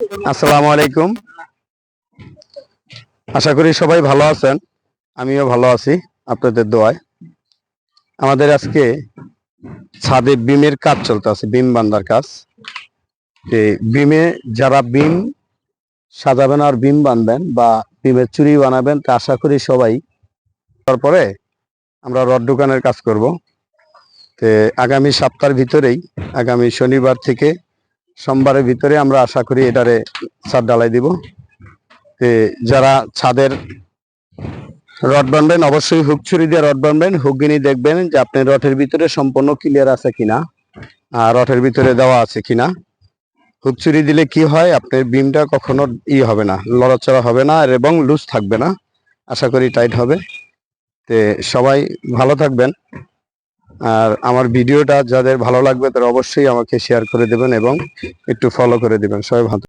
আসসালামু আলাইকুম। আশা করি সবাই ভালো আছেন। আমিও ভালো আছি আপনাদের দোয়ায়। আমাদের আজকে ছাদে বিমের কাজ চলতে আছে বিম বান্ধার কাজ। বিমে যারা বিম সাজাবেন আর বিম বানবেন বা বিমের চুরি বানাবেন, তা আশা করি সবাই তারপরে আমরা রড দোকানের কাজ করব। তে আগামী সপ্তাহের ভিতরেই, আগামী শনিবার থেকে সোমবারের ভিতরে আমরা আশা করি এটারে ছাদ ডালাই দিব। তে যারা ছাদের রড বানবেন, অবশ্যই হুক ছুরি দিয়ে রড বানবেন। হুকগিনি দেখবেন যে আপনি রটের ভিতরে সম্পূর্ণ ক্লিয়ার আছে কিনা, আর রটের ভিতরে দেওয়া আছে কিনা। হুক ছুরি দিলে কি হয়, আপনার বিমটা কখনো ই হবে না, লড়াচড়া হবে না এবং লুজ থাকবে না। আশা করি টাইট হবে। তে সবাই ভালো থাকবেন। আর আমার ভিডিওটা যাদের ভালো লাগবে তারা অবশ্যই আমাকে শেয়ার করে দেবেন এবং একটু ফলো করে দেবেন। সবাই ভালো